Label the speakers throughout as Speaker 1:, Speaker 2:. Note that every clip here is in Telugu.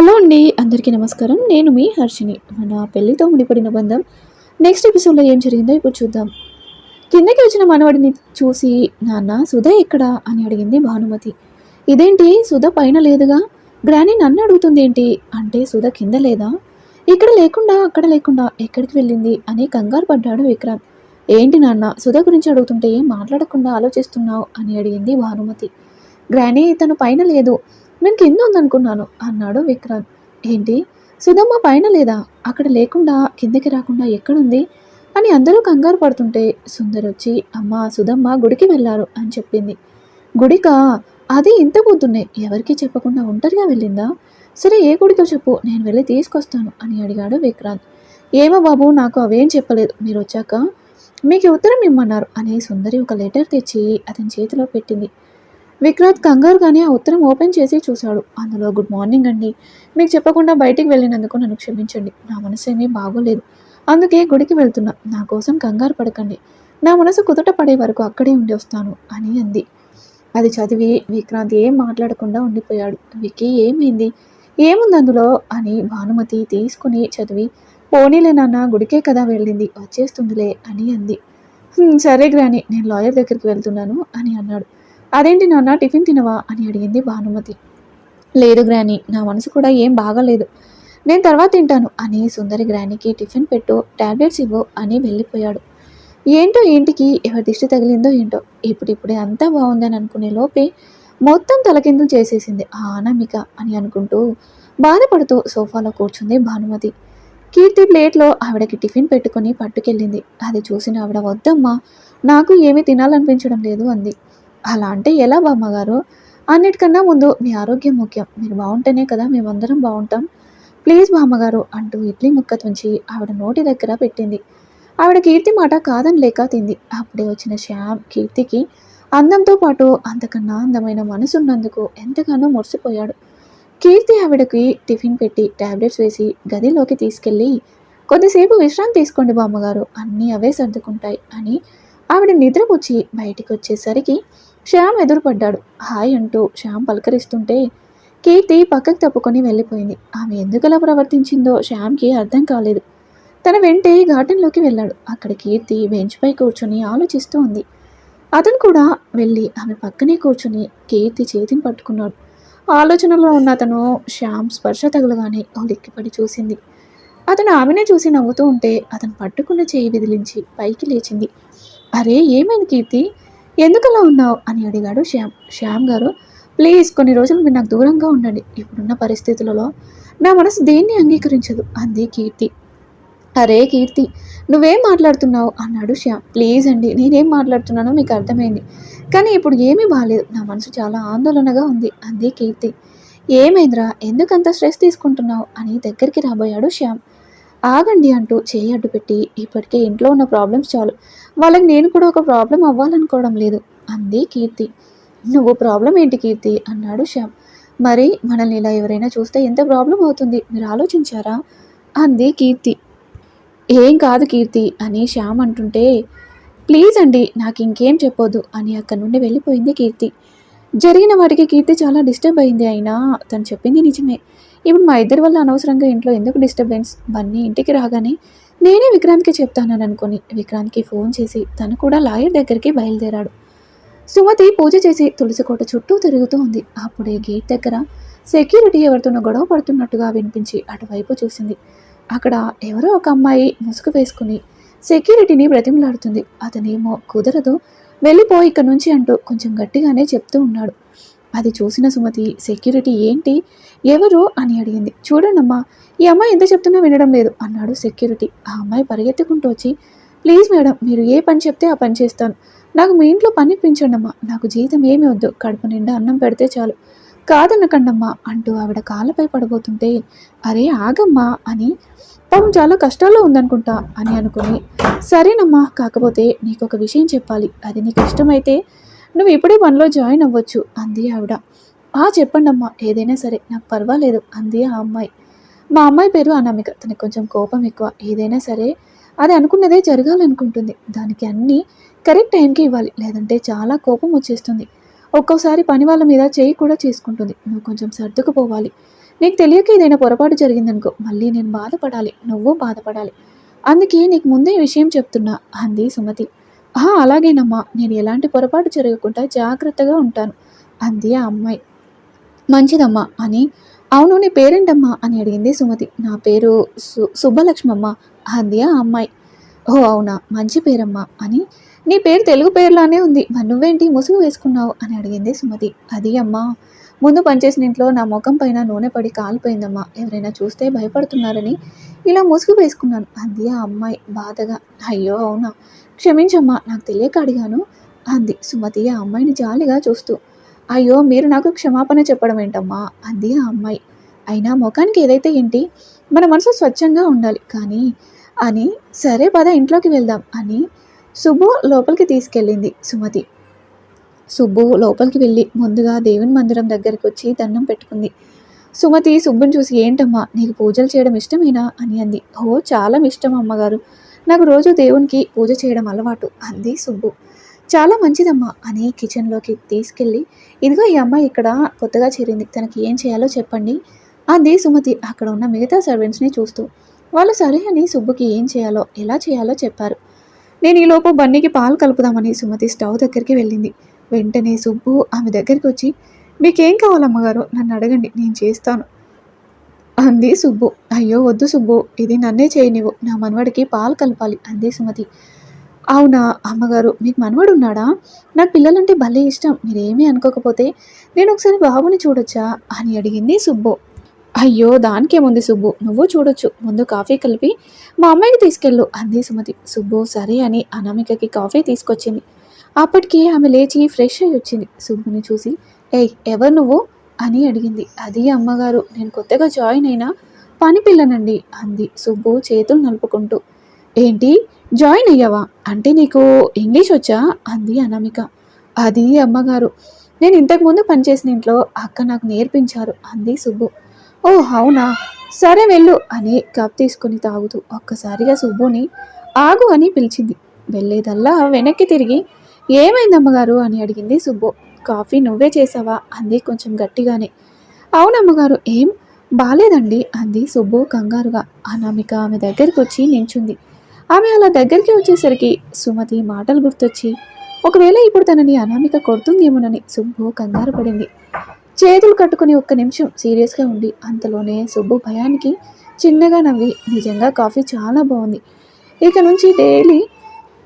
Speaker 1: హలో అండి అందరికీ నమస్కారం. నేను మీ హర్షిని మన పెళ్ళితో ముడిపడిన బంధం నెక్స్ట్ ఎపిసోడ్లో ఏం జరిగిందో ఇప్పుడు చూద్దాం. కిందకి వచ్చిన మనవడిని చూసి నాన్న సుధ ఎక్కడ? అని అడిగింది భానుమతి. ఇదేంటి? సుధ పైన లేదుగా? గ్రాని నన్ను అడుగుతుంది ఏంటి అంటే సుధ కింద లేదా? ఇక్కడ లేకుండా అక్కడ లేకుండా ఎక్కడికి వెళ్ళింది? అని కంగారు పడ్డాడు విక్రాంత్. ఏంటి నాన్న సుధ గురించి అడుగుతుంటే ఏం మాట్లాడకుండా ఆలోచిస్తున్నావు? అని అడిగింది భానుమతి. గ్రానీ తను పైన లేదు. నేను కింద ఉందనుకున్నాను అన్నాడు విక్రాంత్. ఏంటి? సుధమ్మ పైన లేదా? అక్కడ లేకుండా కిందకి రాకుండా ఎక్కడుంది? అని అందరూ కంగారు పడుతుంటే సుందర్ వచ్చి అమ్మ సుధమ్మ గుడికి వెళ్ళారు అని చెప్పింది. గుడికా? అది ఇంత పొద్దున్నే. ఎవరికీ చెప్పకుండా ఒంటరిగా వెళ్ళిందా? సరే ఏ గుడికో చెప్పు నేను వెళ్ళి తీసుకొస్తాను అని అడిగాడు విక్రాంత్. ఏమో బాబు నాకు అవేం చెప్పలేదు. మీరు వచ్చాక మీకు ఉత్తరం ఇమ్మన్నారు అని సుందరి ఒక లెటర్ తెచ్చి అతని చేతిలో పెట్టింది. విక్రాంత్ కంగారుగానే ఆ ఉత్తరం ఓపెన్ చేసి చూశాడు. అందులో గుడ్ మార్నింగ్ అండి. మీకు చెప్పకుండా బయటికి వెళ్ళినందుకు నన్ను క్షమించండి. నా మనసు ఏమీ బాగోలేదు. అందుకే గుడికి వెళ్తున్నా. నా కోసం కంగారు పడకండి. నా మనసు కుదుట పడే వరకు అక్కడే ఉండి వస్తాను అని అంది. అది చదివి విక్రాంత్ ఏం మాట్లాడకుండా ఉండిపోయాడు. వికి ఏమైంది? ఏముంది అందులో? అని భానుమతి తీసుకుని చదివి పోనీలే నాన్న గుడికే కదా వెళ్ళింది. వచ్చేస్తుందిలే అని అంది. సరే గ్రాని నేను లాయర్ దగ్గరికి వెళ్తున్నాను అని అన్నాడు. అదేంటి నాన్న టిఫిన్ తినవా? అని అడిగింది భానుమతి. లేదు గ్రాని నా మనసు కూడా ఏం బాగాలేదు. నేను తర్వాత తింటాను అని సుందరి గ్రానికి టిఫిన్ పెట్టు టాబ్లెట్స్ ఇవ్వు అని వెళ్ళిపోయాడు. ఏంటో ఏంటికి ఎవరి దిష్టి తగిలిందో ఏంటో ఇప్పుడిప్పుడే అంతా బాగుందని అనుకునే లోపే మొత్తం తలకిందులు చేసేసింది ఆ అనామిక అని అనుకుంటూ బాధపడుతూ సోఫాలో కూర్చుంది భానుమతి. కీర్తి ప్లేట్లో ఆవిడకి టిఫిన్ పెట్టుకొని పట్టుకెళ్ళింది. అది చూసిన ఆవిడ వద్దమ్మా నాకు ఏమీ తినాలనిపించడం లేదు అంది. అలా అంటే ఎలా బామ్మగారు? అన్నిటికన్నా ముందు మీ ఆరోగ్యం ముఖ్యం. మీరు బాగుంటేనే కదా మేమందరం బాగుంటాం. ప్లీజ్ బామ్మగారు అంటూ ఇడ్లీ ముక్క తుంచి ఆవిడ నోటి దగ్గర పెట్టింది. ఆవిడ కీర్తి మాట కాదని లేక తింది. అప్పుడే వచ్చిన శ్యామ్ కీర్తికి అందంతో పాటు అంతకన్నా అందమైన మనసున్నందుకు ఎంతగానో మురిసిపోయాడు. కీర్తి ఆవిడకి టిఫిన్ పెట్టి టాబ్లెట్స్ వేసి గదిలోకి తీసుకెళ్ళి కొద్దిసేపు విశ్రాంతి తీసుకోండి బామ్మగారు అన్నీ అవే సర్దుకుంటాయి అని ఆవిడ నిద్రపుచ్చి బయటికి వచ్చేసరికి శ్యామ్ ఎదురుపడ్డాడు. హాయ్ అంటూ శ్యామ్ పలకరిస్తుంటే కీర్తి పక్కకు తప్పుకొని వెళ్ళిపోయింది. ఆమె ఎందుకలా ప్రవర్తించిందో శ్యామ్కి అర్థం కాలేదు. తన వెంటే గార్డెన్లోకి వెళ్ళాడు. అక్కడ కీర్తి బెంచ్పై కూర్చొని ఆలోచిస్తూ ఉంది. అతను కూడా వెళ్ళి ఆమె పక్కనే కూర్చొని కీర్తి చేతిని పట్టుకున్నాడు. ఆలోచనలో ఉన్న అతను శ్యామ్ స్పర్శ తగులగానే ఉలిక్కిపడి చూసింది. అతను ఆమెనే చూసి నవ్వుతూ ఉంటే అతను పట్టుకున్న చేయి విదిలించి పైకి లేచింది. అరే ఏమైంది కీర్తి? ఎందుకలా ఉన్నావు? అని అడిగాడు శ్యామ్. శ్యామ్ గారు ప్లీజ్ కొన్ని రోజులు మీరు నాకు దూరంగా ఉండండి. ఇప్పుడున్న పరిస్థితులలో నా మనసు దేన్ని అంగీకరించదు? అంది కీర్తి. అరే కీర్తి నువ్వేం మాట్లాడుతున్నావు? అన్నాడు శ్యామ్. ప్లీజ్ అండి నేనేం మాట్లాడుతున్నానో మీకు అర్థమైంది. కానీ ఇప్పుడు ఏమీ బాగాలేదు నా మనసు చాలా ఆందోళనగా ఉంది అంది కీర్తి. ఏమైందిరా? ఎందుకంత స్ట్రెస్ తీసుకుంటున్నావు? అని దగ్గరికి రాబోయాడు శ్యామ్. ఆగండి అంటూ చేయి అడ్డు పెట్టి ఇప్పటికే ఇంట్లో ఉన్న ప్రాబ్లమ్స్ చాలు. వాళ్ళకి నేను కూడా ఒక ప్రాబ్లం అవ్వాలనుకోవడం లేదు. అంది కీర్తి. నువ్వు ప్రాబ్లం ఏంటి కీర్తి? అన్నాడు శ్యామ్. మరి మనల్ని ఇలా ఎవరైనా చూస్తే ఎంత ప్రాబ్లం అవుతుంది? మీరు ఆలోచించారా? అంది కీర్తి. ఏం కాదు కీర్తి అని శ్యామ్ అంటుంటే ప్లీజ్ అండి నాకు ఇంకేం చెప్పొద్దు అని అక్కడి నుండి వెళ్ళిపోయింది కీర్తి. జరిగిన వాటికి కీర్తి చాలా డిస్టర్బ్ అయింది అయినా తను చెప్పింది నిజమే. ఇప్పుడు మా ఇద్దరి వల్ల అనవసరంగా ఇంట్లో ఎందుకు డిస్టర్బెన్స్? బన్నీ ఇంటికి రాగానే నేనే విక్రాంత్కి చెప్తానని అనుకుని విక్రాంత్కి ఫోన్ చేసి తను కూడా లాయర్ దగ్గరికి బయలుదేరాడు. సుమతి పూజ చేసి తులసి కోట చుట్టూ తిరుగుతూ ఉంది. అప్పుడే గేట్ దగ్గర సెక్యూరిటీ ఎవరితోనో గొడవ పడుతున్నట్టుగా వినిపించి అటువైపు చూసింది. అక్కడ ఎవరో ఒక అమ్మాయి ముసుగు వేసుకుని సెక్యూరిటీని బ్రతిమలాడుతుంది. అతనేమో కుదరదు వెళ్ళిపో ఇక్కడ నుంచి అంటూ కొంచెం గట్టిగానే చెప్తూ ఉన్నాడు. అది చూసిన సుమతి సెక్యూరిటీ ఏంటి? ఎవరు? అని అడిగింది. చూడండమ్మా ఈ అమ్మాయి ఎంత చెప్తున్నా వినడం లేదు అన్నాడు సెక్యూరిటీ. ఆ అమ్మాయి పరిగెత్తుకుంటూ వచ్చి ప్లీజ్ మేడం మీరు ఏ పని చెప్తే ఆ పని చేస్తాను. నాకు మీ ఇంట్లో పని ఇప్పించండమ్మా. నాకు జీతం ఏమి వద్దు. కడుపు నిండా అన్నం పెడితే చాలు. కాదనకండమ్మా అంటూ ఆవిడ కాళ్ళపై పడబోతుంటే అరే ఆగమ్మా అని పాపం చాలా కష్టాల్లో ఉందనుకుంటా అని అనుకుని సరేనమ్మా కాకపోతే నీకు ఒక విషయం చెప్పాలి. అది నీకు ఇష్టమైతే నువ్వు ఇప్పుడే పనిలో జాయిన్ అవ్వచ్చు అంది ఆవిడ. ఆ చెప్పండమ్మా ఏదైనా సరే నాకు పర్వాలేదు అంది ఆ అమ్మాయి. మా అమ్మాయి పేరు అనామిక తనకి కొంచెం కోపం ఎక్కువ. ఏదైనా సరే అది అనుకున్నదే జరగాలనుకుంటుంది. దానికి అన్నీ కరెక్ట్ టైంకి ఇవ్వాలి లేదంటే చాలా కోపం వచ్చేస్తుంది. ఒక్కోసారి పని వాళ్ళ మీద చేయి కూడా చేసుకుంటుంది. నువ్వు కొంచెం సర్దుకుపోవాలి. నీకు తెలియక ఏదైనా పొరపాటు జరిగిందనుకో మళ్ళీ నేను బాధపడాలి నువ్వు బాధపడాలి. అందుకే నీకు ముందే ఈ విషయం చెప్తున్నా అంది సుమతి. అలాగేనమ్మా. నేను ఎలాంటి పొరపాటు జరగకుండా జాగ్రత్తగా ఉంటాను అంది ఆ అమ్మాయి. మంచిదమ్మా అని. అవును నీ పేరేంటమ్మా? అని అడిగింది సుమతి. నా పేరు సు సుబ్బలక్ష్మమ్మ అంది ఆ అమ్మాయి. ఓ అవునా? మంచి పేరమ్మా అని. నీ పేరు తెలుగు పేరులానే ఉంది. మరి నువ్వేంటి ముసుగు వేసుకున్నావు? అని అడిగింది సుమతి. అది అమ్మా. ముందు పనిచేసిన ఇంట్లో నా ముఖం పైన నూనె పడి కాలిపోయిందమ్మా. ఎవరైనా చూస్తే భయపడుతున్నారని ఇలా ముసుగు వేసుకున్నాను అంది ఆ అమ్మాయి బాధగా. అయ్యో అవునా? క్షమించమ్మా నాకు తెలియక అడిగాను. అంది. సుమతి ఆ అమ్మాయిని జాలిగా చూస్తూ అయ్యో మీరు నాకు క్షమాపణ చెప్పడం ఏంటమ్మా? అంది ఆ అమ్మాయి. అయినా ముఖానికి ఏదైతే ఏంటి మన మనసు స్వచ్ఛంగా ఉండాలి. కానీ అని సరే పద ఇంట్లోకి వెళ్దాం అని సుబ్బు లోపలికి తీసుకెళ్ళింది సుమతి. సుబ్బు లోపలికి వెళ్ళి ముందుగా దేవుని మందిరం దగ్గరికి వచ్చి దండం పెట్టుకుంది. సుమతి సుబ్బుని చూసి ఏంటమ్మా నీకు పూజలు చేయడం ఇష్టమేనా? అని అంది. ఓ చాలా ఇష్టం అమ్మగారు. నాకు రోజు దేవునికి పూజ చేయడం అలవాటు. అంది సుబ్బు. చాలా మంచిదమ్మా అని కిచెన్లోకి తీసుకెళ్ళి ఇదిగో ఈ అమ్మాయి ఇక్కడ కొత్తగా చేరింది తనకి ఏం చేయాలో చెప్పండి అంది సుమతి అక్కడ ఉన్న మిగతా సర్వెంట్స్ని చూస్తూ. వాళ్ళు సరే అని సుబ్బుకి ఏం చేయాలో ఎలా చేయాలో చెప్పారు. నేను ఈలోపు బన్నీకి పాలు కలుపుదామని సుమతి స్టవ్ దగ్గరికి వెళ్ళింది. వెంటనే సుబ్బు ఆమె దగ్గరికి వచ్చి మీకేం కావాలమ్మగారు? నన్ను అడగండి నేను చేస్తాను. అంది సుబ్బు. అయ్యో వద్దు సుబ్బు ఇది నన్నే చేయనివ్వు. నా మనవడికి పాలు కలపాలి అంది సుమతి. అవునా అమ్మగారు మీకు మనవడు ఉన్నాడా నాకు పిల్లలంటే భలే ఇష్టం మీరేమీ అనుకోకపోతే నేను ఒకసారి బాబుని చూడొచ్చా? అని అడిగింది సుబ్బు. అయ్యో దానికేముంది సుబ్బు నువ్వు చూడొచ్చు ముందు కాఫీ కలిపి మా అమ్మాయికి తీసుకెళ్ళు అంది సుమతి. సుబ్బు సరే అని అనామికకి కాఫీ తీసుకొచ్చింది. అప్పటికి ఆమె లేచి ఫ్రెష్ అయ్యి వచ్చింది సుబ్బుని చూసి ఏయ్ ఎవరు నువ్వు? అని అడిగింది. అది అమ్మగారు నేను కొత్తగా జాయిన్ అయిన పని పిల్లనండి అంది సుబ్బు చేతులు నలుపుకుంటూ. ఏంటి? జాయిన్ అయ్యావా? అంటే నీకు ఇంగ్లీష్ వచ్చా? అంది అనామిక. అది అమ్మగారు నేను ఇంతకుముందు పనిచేసిన ఇంట్లో అక్క నాకు నేర్పించారు అంది సుబ్బు. ఓ అవునా? సరే వెళ్ళు అని కప్ తీసుకుని తాగుతూ ఒక్కసారిగా సుబ్బుని ఆగు అని పిలిచింది. వెళ్ళేదల్లా వెనక్కి తిరిగి ఏమైంది అమ్మగారు? అని అడిగింది సుబ్బు. కాఫీ నువ్వే చేసావా? అంది కొంచెం గట్టిగానే. అవునమ్మగారు ఏం? బాలేదండి అంది సుబ్బు కంగారుగా. అనామిక ఆమె దగ్గరికి వచ్చి నించుంది. ఆమె అలా దగ్గరికి వచ్చేసరికి సుమతి మాటలు గుర్తొచ్చి ఒకవేళ ఇప్పుడు తనని అనామిక కొడుతుందేమోనని సుబ్బు కంగారు పడింది. చేతులు కట్టుకుని ఒక్క నిమిషం సీరియస్గా ఉండి అంతలోనే సుబ్బు భయానికి చిన్నగా నవ్వి నిజంగా కాఫీ చాలా బాగుంది. ఇక నుంచి డైలీ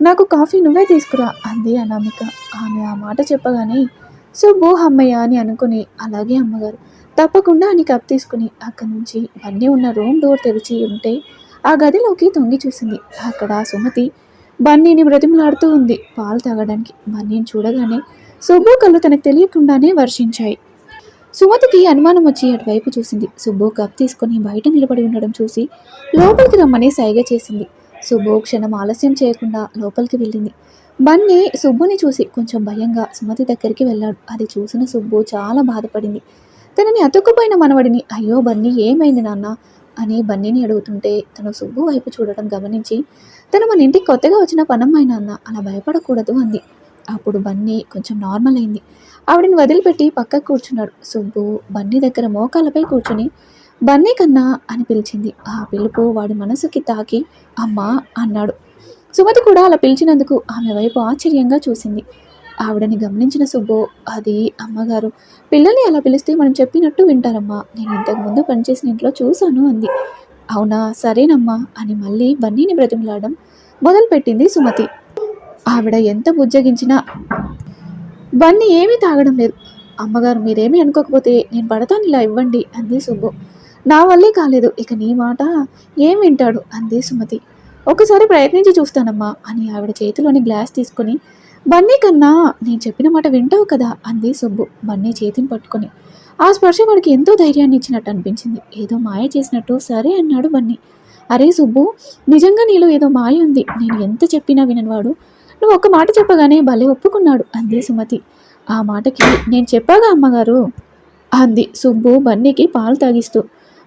Speaker 1: నాకు కాఫీ నువ్వే తీసుకురా అంది అనామిక. ఆమె ఆ మాట చెప్పగానే సుబ్బు అమ్మయ్య అని అనుకుని అలాగే అమ్మగారు. తప్పకుండా అని కప్ తీసుకుని అక్కడి నుంచి బన్నీ ఉన్న రూమ్ డోర్ తెరిచి ఉంటే ఆ గదిలోకి తొంగి చూసింది. అక్కడ సుమతి బన్నీని బ్రతిమలాడుతూ ఉంది. పాలు తాగడానికి బన్నీని చూడగానే సుబ్బు కళ్ళు తనకు తెలియకుండానే వర్షించాయి. సుమతికి అనుమానం వచ్చి అటువైపు చూసింది. సుబ్బు కప్ తీసుకొని బయట నిలబడి ఉండడం చూసి లోపలికి రమ్మని సైగ చేసింది. సుబ్బు క్షణం ఆలస్యం చేయకుండా లోపలికి వెళ్ళింది. బన్నీ సుబ్బుని చూసి కొంచెం భయంగా సుమతి దగ్గరికి వెళ్ళాడు. అది చూసిన సుబ్బు చాలా బాధపడింది. తనని అతుక్కుపోయిన మనవడిని అయ్యో బన్నీ ఏమైంది నాన్న? అని బన్నీని అడుగుతుంటే తను సుబ్బు వైపు చూడటం గమనించి తను మన ఇంటికి కొత్తగా వచ్చిన పనమ్మాయి నాన్న అలా భయపడకూడదు అంది. అప్పుడు బన్నీ కొంచెం నార్మల్ అయింది. ఆవిడని వదిలిపెట్టి పక్కకు కూర్చున్నాడు. సుబ్బు బన్నీ దగ్గర మోకాలపై కూర్చుని బన్నీ కన్నా అని పిలిచింది. ఆ పిలుపు వాడి మనసుకి తాకి అమ్మా అన్నాడు. సుమతి కూడా అలా పిలిచినందుకు ఆమె వైపు ఆశ్చర్యంగా చూసింది. ఆవిడని గమనించిన సుబ్బు అది అమ్మగారు పిల్లల్ని అలా పిలిస్తే మనం చెప్పినట్టు వింటారమ్మా. నేను ఇంతకుముందు పనిచేసిన ఇంట్లో చూశాను అంది. అవునా సరేనమ్మా అని మళ్ళీ బన్నీని బ్రతిమలాడడం మొదలుపెట్టింది సుమతి. ఆవిడ ఎంత బుజ్జగించినా బన్నీ ఏమీ తాగడం లేదు. అమ్మగారు మీరేమీ అనుకోకపోతే నేను పడతాను ఇలా ఇవ్వండి అంది సుబ్బు. నా వల్లే కాలేదు. ఇక నీ మాట ఏం వింటాడు? అంది సుమతి. ఒకసారి ప్రయత్నించి చూస్తానమ్మా అని ఆవిడ చేతిలోని గ్లాస్ తీసుకొని బన్నీ కన్నా నేను చెప్పిన మాట వింటావు కదా? అంది సుబ్బు బన్నీ చేతిని పట్టుకొని. ఆ స్పర్శ వాడికి ఎంతో ధైర్యాన్ని ఇచ్చినట్టు అనిపించింది. ఏదో మాయ చేసినట్టు సరే అన్నాడు బన్నీ. అరే సుబ్బు నిజంగా నీలో ఏదో మాయ ఉంది. నేను ఎంత చెప్పినా విననివాడు. నువ్వు ఒక్క మాట చెప్పగానే భలే ఒప్పుకున్నాడు అంది సుమతి. ఆ మాటకి నేను చెప్పాగా అమ్మగారు? అంది సుబ్బు బన్నీకి పాలు తాగిస్తూ.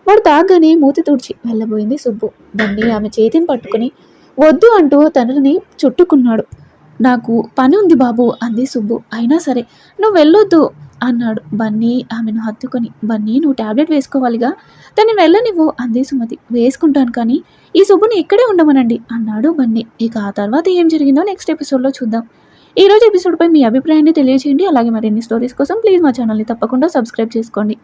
Speaker 1: వాడు తాగగానే మూతి తుడిచి వెళ్ళబోయింది సుబ్బు. దాన్ని ఆమె చేతిని పట్టుకుని వద్దు అంటూ తనని చుట్టుకున్నాడు. నాకు పని ఉంది బాబు అంది సుబ్బు. అయినా సరే నువ్వు వెళ్ళొద్దు అన్నాడు బన్నీ ఆమెను హత్తుకొని. బన్నీ నువ్వు టాబ్లెట్ వేసుకోవాలిగా? తను వెళ్ళనివ్వు అంది సుమతి. వేసుకుంటాను కానీ ఈ సుబ్బుని ఇక్కడే ఉండమనండి అన్నాడు బన్నీ. ఇక ఆ తర్వాత ఏం జరిగిందో నెక్స్ట్ ఎపిసోడ్లో చూద్దాం. ఈ రోజు ఎపిసోడ్పై మీ అభిప్రాయాన్ని తెలియజేయండి. అలాగే మరిన్ని స్టోరీస్ కోసం ప్లీజ్ మా ఛానల్ని తప్పకుండా సబ్స్క్రైబ్ చేసుకోండి.